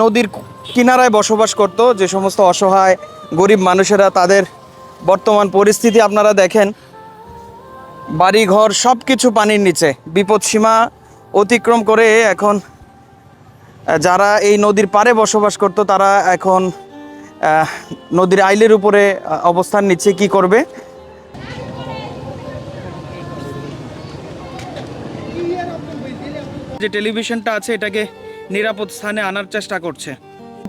নদীর কিনারায় বসবাস করত, যে সমস্ত অসহায় গরিব মানুষেরা তাদের বর্তমান পরিস্থিতি আপনারা দেখেন। বাড়ি ঘর সব কিছু পানির নিচে বিপদসীমা অতিক্রম করে এখন যারা এই নদীর পাড়ে বসবাস করত, তারা এখন নদীর আইলের উপরে অবস্থান নিচ্ছে, কি করবে? যে টেলিভিশনটা আছে, এটাকে নিরাপদ স্থানে আনার চেষ্টা করছে।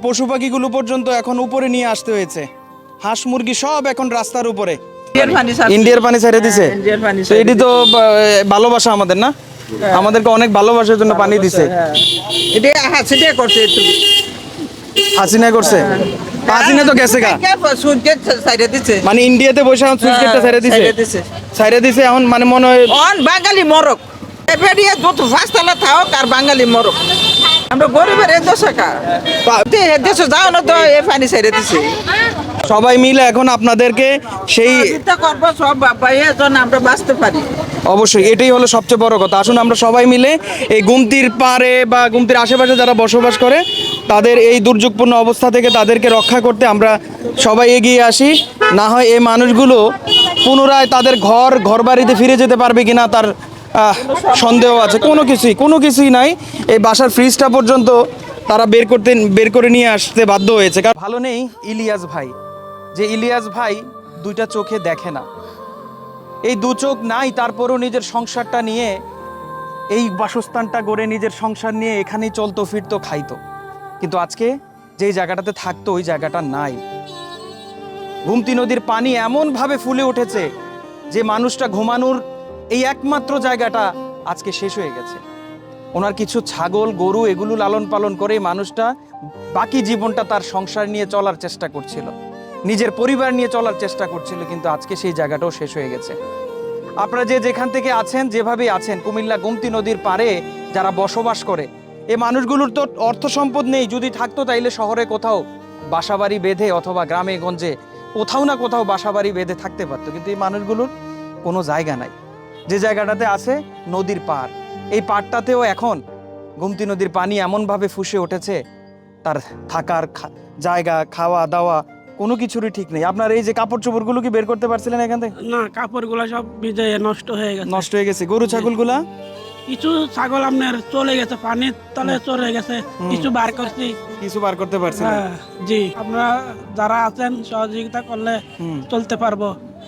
পশু পাখিগুলো পর্যন্ত এখন উপরে নিয়ে আসতে হয়েছে। হাঁস মুরগি সব এখন রাস্তার উপরে। ইন্ডিয়ার পানি ছাড়ছে। ইন্ডিয়ার পানি ছেড়ে দিছে। হ্যাঁ, তো এটি তো ভালোবাসা আমাদের না? আমাদেরকে অনেক ভালোবাসার জন্য পানি দিছে। হ্যাঁ। এটা হাসিটা করছে হাসিনা করছে? হাসিনা তো গেছে গা। সাইডে মানে ইন্ডিয়াতে বসে এখন সুইচ গেটটা ছেড়ে দিছে। ছেড়ে দিছে। এখন মানে মনে হয় অন বাঙালি মরক। এবারে যত ফাঁসতলা থাক আর বাঙালি মরক। আমরা গরিবের এ দেশে কা দেশে যাও না তো এ পানি ছেড়ে দিছে। সবাই মিলে এখন আপনাদেরকে সেই করব সব যেন আমরা বাঁচতে পারি। অবশ্যই এটাই হলো সবচেয়ে বড় কথা। আসুন আমরা সবাই মিলে এই গুমতির পাড়ে বা গুমতির আশেপাশে যারা বসবাস করে তাদের এই দুর্যোগপূর্ণ অবস্থা থেকে তাদেরকে রক্ষা করতে আমরা সবাই এগিয়ে আসি। না হয় এই মানুষগুলো পুনরায় তাদের ঘর ঘরবাড়িতে ফিরে যেতে পারবে কিনা তার সন্দেহ আছে। কোনো কিছুই কোনো কিছুই নাই। এই বাসার ফ্রিজটা পর্যন্ত তারা বের করতে, বের করে নিয়ে আসতে বাধ্য হয়েছে। কারণ ভালো নেই ইলিয়াস ভাই। যে ইলিয়াস ভাই দুইটা চোখে দেখে না। এই দু চোখ নাই, তারপরও নিজের সংসারটা নিয়ে, এই বাসস্থানটা গড়ে নিজের সংসার নিয়ে এখানেই চলতো, ফিরতো, খাইতো। কিন্তু আজকে যেই জায়গাটাতে থাকতো, ওই জায়গাটা নাই। গুমতি নদীর পানি এমনভাবে ফুলে উঠেছে যে মানুষটা ঘুমানোর এই একমাত্র জায়গাটা আজকে শেষ হয়ে গেছে। ওনার কিছু ছাগল, গরু এগুলো লালন পালন করে মানুষটা বাকি জীবনটা তার সংসার নিয়ে চলার চেষ্টা করছিল। নিজের পরিবার নিয়ে চলার চেষ্টা করছিল, কিন্তু আজকে সেই জায়গাটাও শেষ হয়ে গেছে। আপনারা যে যেখান থেকে আছেন যেভাবে আছেন, কুমিল্লা গুমতি নদীর পারে যারা বসবাস করে, এ মানুষগুলোর তো অর্থ সম্পদ নেই। যদি থাকতো তাইলে শহরে কোথাও বাসাবাড়ি বেঁধে অথবা গ্রামে গঞ্জে কোথাও না কোথাও বাসাবাড়ি বেঁধে থাকতে পারতো, কিন্তু এই মানুষগুলোর কোনো জায়গা নাই। যে জায়গাটাতে আছে নদীর পাড়। এই পাড়টাতেও এখন গুমতি নদীর পানি এমনভাবে ফুসে উঠেছে তার থাকার জায়গা খাওয়া দাওয়া কোনো কিছুরই ঠিক নেই। আপনার এই যে কাপড় চোপড়গুলো কি বের করতে পারছিলেন এখান থেকে? না কাপড়গুলো সব ভিজে নষ্ট হয়ে গেছে। নষ্ট হয়ে গেছে। গরু ছাগলগুলা? কিছু ছাগল আপনার চলে গেছে পানির তলে চলে গেছে। কিছু বার করছি। কিছু বার করতে পারছেন না। হ্যাঁ, জি। আমরা যারা আছেন সহযোগিতা করলে। চলতে পারব।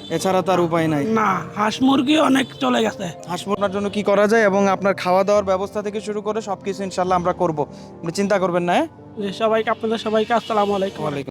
এছাড়া তার উপায় নাই। না হাঁস মুরগি অনেক চলে গেছে। হাঁস মুরগির জন্য কি করা যায় এবং আপনার খাওয়া দাওয়ার ব্যবস্থা থেকে শুরু করে সবকিছু ইনশাল্লাহ আমরা করব। আপনি চিন্তা করবেন না হ্যাঁ? সবাইকে আপনাদের সবাইকে আসসালামু আলাইকুম। ওয়ালাইকুম